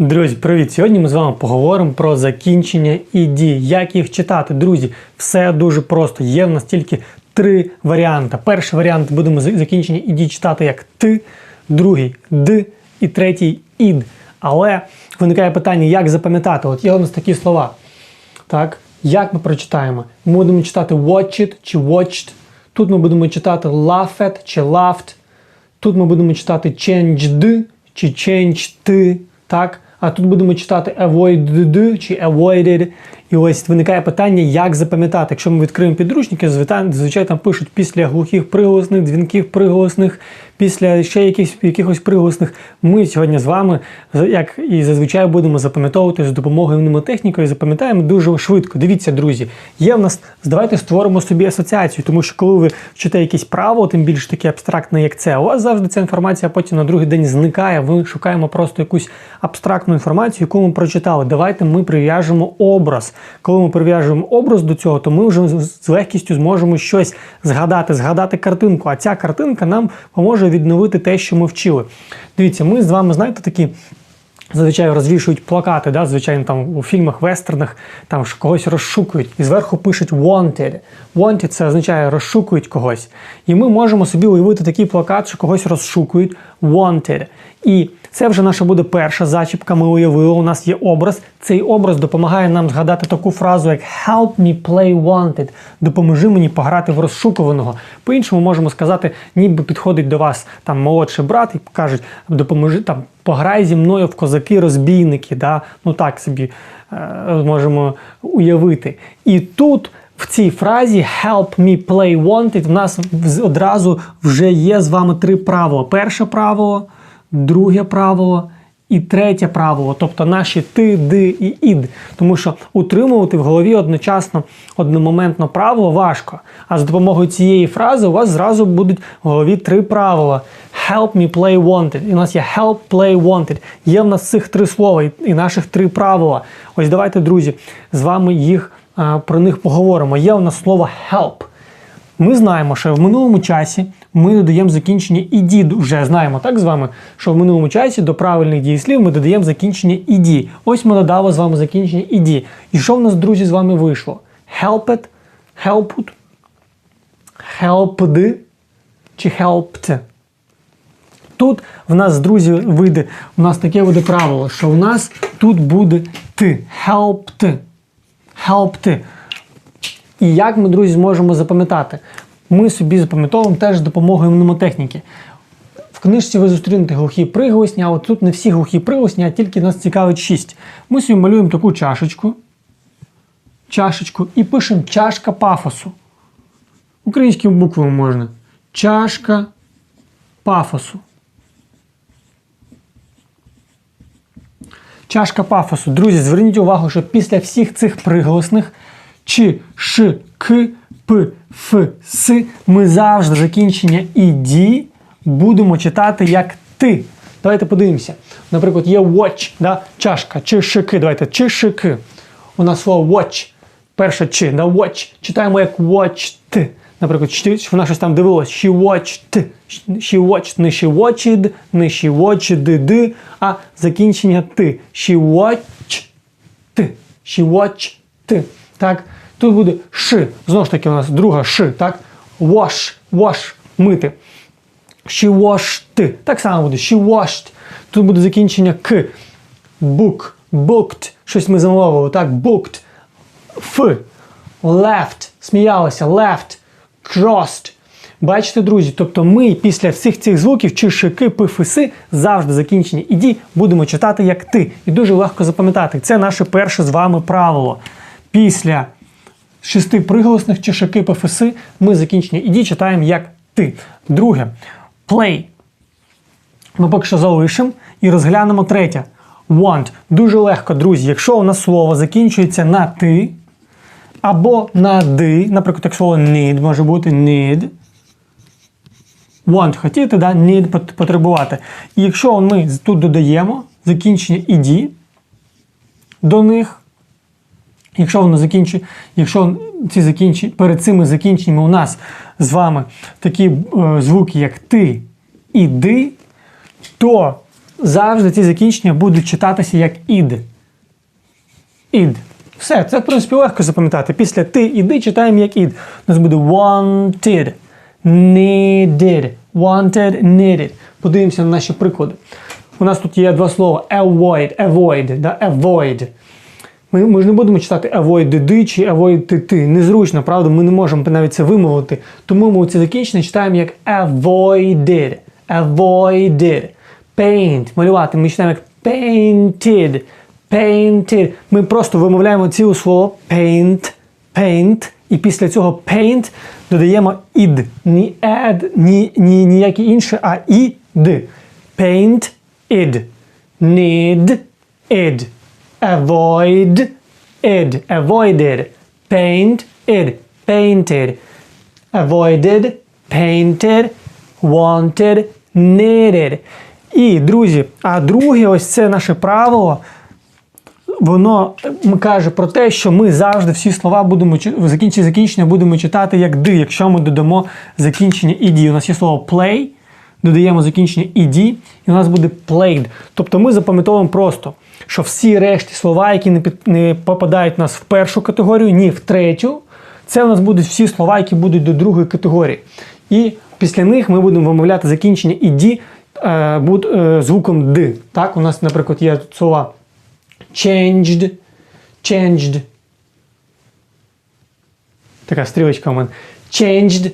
Друзі, привіт! Сьогодні ми з вами поговоримо про закінчення ід. Як їх читати, друзі, все дуже просто. Є в нас тільки три варіанти. Перший варіант будемо за- закінчення ід читати як ти, другий д і третій ід. Але виникає питання, як запам'ятати? От є у нас такі слова. Так, як ми прочитаємо? Ми будемо читати watch it чи watched. Тут ми будемо читати laughed чи laughed. Тут ми будемо читати changed чи changed, так? А тут будемо читати avoided чи avoided. І ось виникає питання, як запам'ятати. Якщо ми відкриємо підручники, звичайно, там пишуть після глухих приголосних, дзвінких приголосних, після ще якихось, якихось приголосних. Ми сьогодні з вами, як і зазвичай, будемо запам'ятовувати з допомогою мнемотехніки і запам'ятаємо дуже швидко. Дивіться, друзі, є в нас, давайте створимо собі асоціацію, тому що коли ви вчите якесь право, тим більш таке абстрактне, як це, у вас завжди ця інформація потім на другий день зникає. Ви шукаємо просто якусь абстрактну інформацію, яку ми прочитали. Давайте ми прив'яжемо образ. Коли ми прив'яжемо образ до цього, то ми вже з легкістю зможемо щось згадати, згадати картинку. А ця картинка нам поможе відновити те, що ми вчили. Дивіться, ми з вами знаєте такі. Зазвичай розвішують плакати, да? звичайно, там у фільмах, вестернах, там когось розшукують, і зверху пишуть wanted. Wanted це означає розшукують когось. І ми можемо собі уявити такий плакат, що когось розшукують wanted. І це вже наша буде перша зачіпка. Ми уявили, у нас є образ. Цей образ допомагає нам згадати таку фразу, як help me play wanted. Допоможи мені пограти в розшукуваного. По-іншому можемо сказати, ніби підходить до вас там молодший брат і кажуть, допоможи там. Пограй зі мною в козаки-розбійники, да? ну так собі е, можемо уявити. І тут в цій фразі Help me play wanted в нас одразу вже є з вами три правила. Перше правило, друге правило і третє правило, тобто наші ти, ди і ід. Тому що утримувати в голові одночасно одномоментно правило важко. А з допомогою цієї фрази у вас зразу будуть в голові три правила. Help me play wanted. І у нас є help play wanted. Є в нас цих три слова і- наших три правила. Ось давайте, друзі, з вами їх про них поговоримо. Є у нас слово help. Ми знаємо, що в минулому часі ми додаємо закінчення «іді». Вже знаємо так з вами, що в минулому часі до правильних дієслів ми додаємо закінчення «іді». Ось ми додали з вами закінчення «іді». І що в нас, друзі, з вами вийшло? Helped, helped, helped чи helped? Тут в нас, друзі, вийде, у нас таке буде правило, що у нас тут буде ти. Helped. Helped. І як ми, друзі, зможемо запам'ятати? Ми собі запам'ятовуємо теж допомогою мнемотехніки. В книжці ви зустрінете глухі приголосні, а от тут не всі глухі приголосні, а тільки нас цікавить шість. Ми собі малюємо таку чашечку, чашечку і пишемо чашка пафосу. Українськими буквами можна. Чашка пафосу. Чашка пафосу. Друзі, зверніть увагу, що після всіх цих приголосних чи, ш, к, п, ф, с ми завжди закінчення іді будемо читати як ти. Давайте подивимося. Наприклад, є watch, да? чашка, чи шики. Давайте, чи шики. У нас слово watch. Перше чи, да, watch. Читаємо як watched. Наприклад, вона щось там дивилась. She watched. She watched. Не she watched, не she watched, а закінчення ти. She watched. She watched. Так? Тут буде ш. Знову ж таки, у нас друга ш, так? Wash. Wash. Мити. She washed. Так само буде. She washed. Тут буде закінчення к. Book. Booked. Щось ми замовили, так? Booked. Ф. Left. Сміялися. Left. Crossed. Бачите, друзі, тобто ми після всіх цих звуків, чи шики, пи, фиси, завжди закінчення іді будемо читати як ти. І дуже легко запам'ятати. Це наше перше з вами правило. Після шести приголосних чи шики, пи, ми закінчення іді читаємо як ти. Друге. Play. Ми поки що залишимо і розглянемо третє. Want. Дуже легко, друзі. Якщо у нас слово закінчується на ти або на ди, наприклад, як слово need може бути need. Want хотіти, да? need потребувати. І якщо ми тут додаємо закінчення іді до них, якщо воно закінчує, якщо ці закінчі, перед цими закінченнями у нас з вами такі е, звуки, як ти і ди, то завжди ці закінчення будуть читатися як ід. Ід. Все, це в принципі легко запам'ятати. Після ти іди читаємо як ід. У нас буде wanted, needed, wanted, needed. Подивимося на наші приклади. У нас тут є два слова avoid, avoid, да? avoid. Ми, ми ж не будемо читати avoid диди чи avoid ти. Незручно, правда, ми не можемо навіть це вимовити. Тому ми ці закінчення читаємо як avoided, avoided. Paint, малювати. Ми читаємо як painted, painted. Ми просто вимовляємо ціле слово paint, paint. І після цього paint додаємо id. Ні add, ні, ні, ніякі інші, а ід. Paint, id. Need, id. Avoid, id. Avoided. Paint, id. Painted. Avoided, painted, wanted, needed. І, друзі, а друге, ось це наше правило. Воно каже про те, що ми завжди всі слова будемо закінченні закінчення будемо читати як ди, якщо ми додамо закінчення іді. У нас є слово play, додаємо закінчення іді, і у нас буде played. Тобто ми запам'ятовуємо просто, що всі решті слова, які не, під, не попадають у нас в першу категорію, ні в третю, це у нас будуть всі слова, які будуть до другої категорії. І після них ми будемо вимовляти закінчення іді е, е, звуком д. Так, у нас, наприклад, є тут слова changed, changed. Така стрілочка у мене. Changed,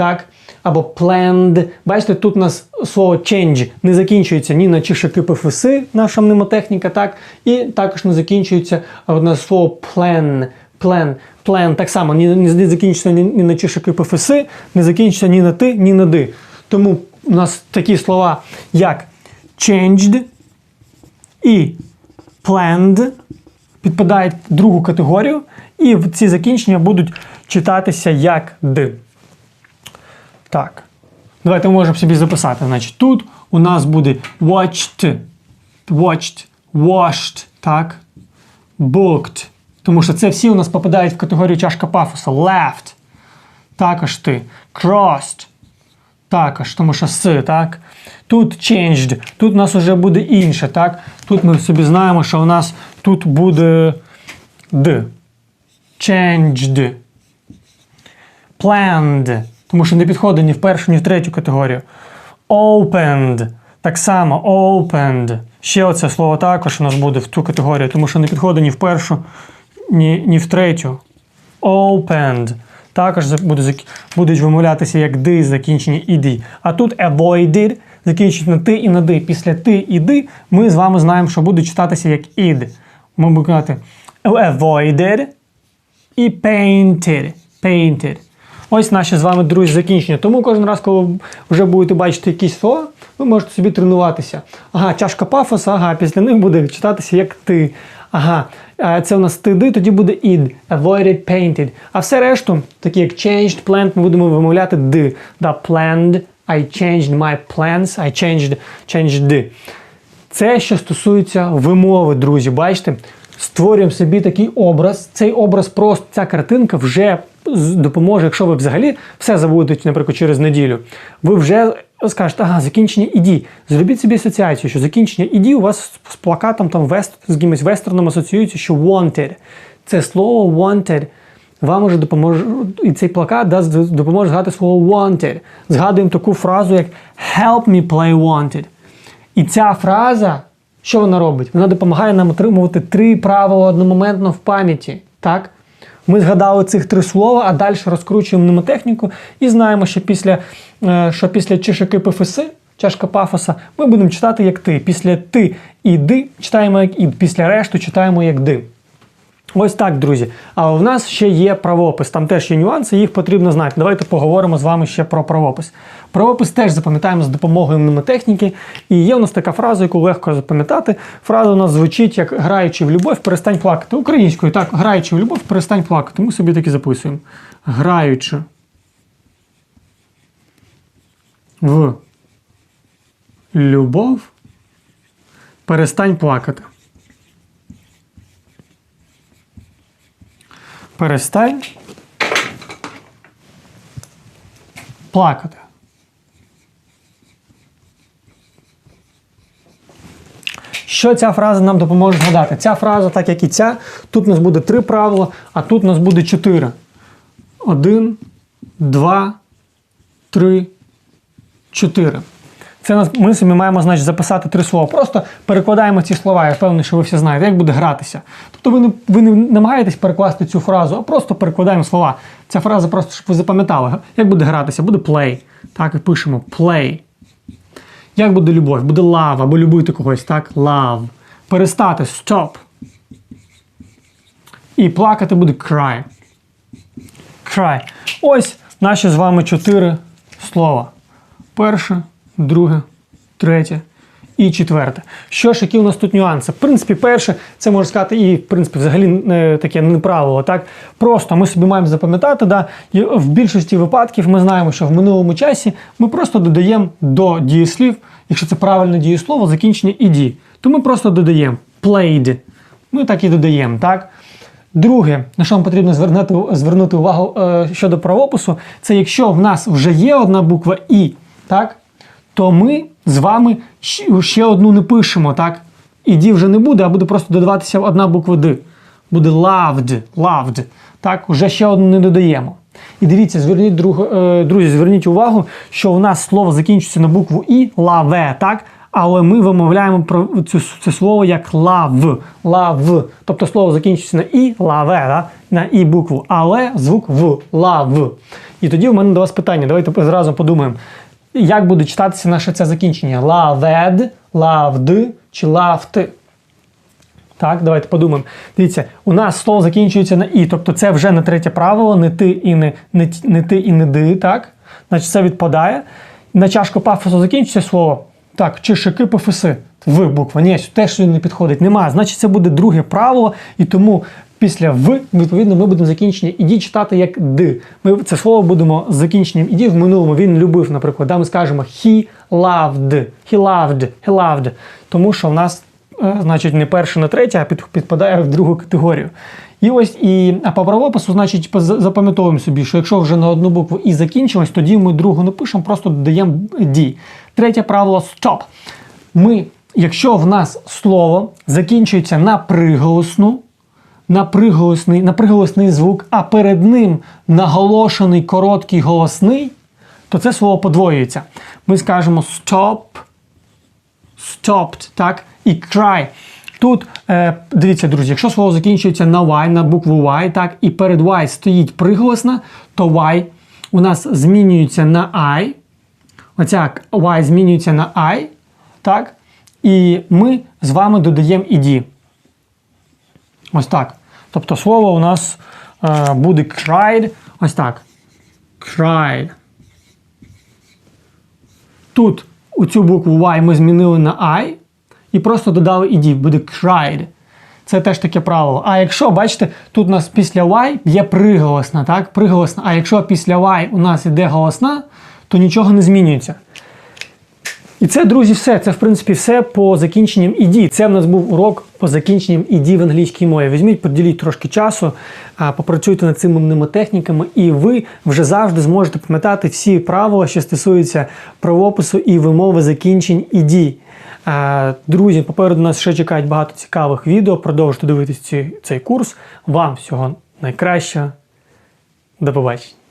так. Або planned. Бачите, тут у нас слово change не закінчується ні на чишики ПФС, наша мнемотехніка, так. І також не закінчується на слово plan. Plan, plan так само не, не закінчується ні, ні на чишики ПФС, не закінчується ні на ти, ні на ди. Тому у нас такі слова, як changed і planned підпадають в другу категорію, і ці закінчення будуть читатися як д. Так. Давайте можемо собі записати. Значить, тут у нас буде watched, watched, washed, так, booked. Тому що це всі у нас попадають в категорію чашка пафоса. Left. Також ти. Crossed. Також, тому що с, так? Тут changed, тут у нас вже буде інше, так? Тут ми собі знаємо, що у нас тут буде д. Changed. Planned, тому що не підходить ні в першу, ні в третю категорію. Opened. Так само opened. Ще оце слово також у нас буде в ту категорію, тому що не підходить ні в першу, ні, ні в третю. Opened. Також буде, будуть вимовлятися як ди закінчення іди. А тут avoided закінчить на ти і на ди. Після ти і ди ми з вами знаємо, що буде читатися як ід. Ми будемо казати avoided і painted. painted. Ось наші з вами, друзі, закінчення. Тому кожен раз, коли вже будете бачити якісь слова, ви можете собі тренуватися. Ага, чашка пафоса, ага, після них буде читатися як ти. Ага, це у нас тиди, тоді буде id, avoided, painted. А все решту, такі як changed, planned, ми будемо вимовляти д. Да, planned, I changed my plans, I changed, changed d. Це що стосується вимови, друзі. Бачите, створюємо собі такий образ. Цей образ просто ця картинка вже допоможе, якщо ви взагалі все забудете, наприклад, через неділю. Ви вже скажете, ага, закінчення іді. Зробіть собі асоціацію, що закінчення іді у вас з плакатом там вест, з якимось вестерном асоціюється, що wanted. Це слово wanted вам уже допоможе, і цей плакат дасть допоможе згадати слово wanted. Згадуємо таку фразу, як help me play wanted. І ця фраза, що вона робить? Вона допомагає нам отримувати три правила одномоментно в пам'яті. Так? Ми згадали цих три слова, а далі розкручуємо мнемотехніку і знаємо, що після, е, що після чишики ПФС, чашка пафоса, ми будемо читати як ти. Після ти і ди читаємо як ід, після решту читаємо як ди. Ось так, друзі. А в нас ще є правопис. Там теж є нюанси, їх потрібно знати. Давайте поговоримо з вами ще про правопис. Правопис теж запам'ятаємо з допомогою мнемотехніки. І є у нас така фраза, яку легко запам'ятати. Фраза у нас звучить як граючи в любов, перестань плакати. Українською, так, граючи в любов, перестань плакати. Ми собі таки записуємо. Граючи в любов, перестань плакати. Перестань плакати. Що ця фраза нам допоможе згадати? Ця фраза, так як і ця, тут у нас буде три правила, а тут у нас буде чотири. Один, два, три, чотири. Це ми собі маємо значить, записати три слова. Просто перекладаємо ці слова. Я впевнений, що ви всі знаєте, як буде гратися. Тобто ви не, ви не намагаєтесь перекласти цю фразу, а просто перекладаємо слова. Ця фраза просто, щоб ви запам'ятали. Як буде гратися? Буде play. Так, і пишемо play. Як буде любов? Буде love, або любити когось, так? Love. Перестати stop. І плакати буде cry. Cry. Ось наші з вами чотири слова. Перше, друге, третє і четверте. Що ж, які у нас тут нюанси? В принципі, перше, це можна сказати, і в принципі взагалі не таке не правило. Так просто ми собі маємо запам'ятати, да, в більшості випадків ми знаємо, що в минулому часі ми просто додаємо до дієслів, якщо це правильне дієслово, закінчення іді. То ми просто додаємо played. Ми так і додаємо, так? Друге, на що вам потрібно звернути, звернути увагу е, щодо правопису, це якщо в нас вже є одна буква І, так, то ми з вами ще одну не пишемо. так? Іді вже не буде, а буде просто додаватися одна буква Д. Буде loved, loved. Так, вже ще одну не додаємо. І дивіться, зверніть, друг, е, друзі, зверніть увагу, що у нас слово закінчується на букву І, лаве, так? Але ми вимовляємо про цю, це слово як лав, лав. Тобто слово закінчується на і, лаве, да? на і букву, але звук в, лав. І тоді в мене до вас питання. Давайте зразу подумаємо, як буде читатися наше це закінчення? Лавед, лавд чи лавти? Так, давайте подумаємо. Дивіться, у нас слово закінчується на і, тобто це вже не третє правило, не ти і не, не, не ти і не ди, так? Значить, це відпадає. На чашку пафосу закінчується слово. Так, чи шики пафоси. В буква. Ні, теж не підходить. Немає. Значить, це буде друге правило, і тому після в, відповідно, ми будемо закінчення іді читати як д. Ми це слово будемо з закінченням іді в минулому. Він любив, наприклад. Да, ми скажемо he loved, he loved, he loved. Тому що в нас Е, значить, не перше, не третє, а підпадає в другу категорію. І ось і а по правопису, значить, запам'ятовуємо собі, що якщо вже на одну букву і закінчилось, тоді ми другу не пишемо, просто додаємо ді. Третє правило stop. Ми, якщо в нас слово закінчується на приголосну, на приголосний, на приголосний звук, а перед ним наголошений короткий голосний, то це слово подвоюється. Ми скажемо stop, stopped, так? І cry. Тут, е, дивіться, друзі, якщо слово закінчується на Y, на букву Y, так, і перед Y стоїть приголосна, то Y у нас змінюється на I. Оця Y змінюється на I, так? І ми з вами додаємо ID. Ось так. Тобто слово у нас е, буде cried. Ось так. Cried. Тут у цю букву Y ми змінили на I і просто додали ID, буде cried. Це теж таке правило. А якщо, бачите, тут у нас після Y є приголосна, так? Приголосна. А якщо після Y у нас іде голосна, то нічого не змінюється. І це, друзі, все. Це, в принципі, все по закінченням іді. Це в нас був урок по закінченням іді в англійській мові. Візьміть, поділіть трошки часу, попрацюйте над цими мовними техніками, і ви вже завжди зможете пам'ятати всі правила, що стосуються правопису і вимови закінчень іді. Друзі, попереду нас ще чекають багато цікавих відео. Продовжуйте дивитися цей курс. Вам всього найкращого. До побачення.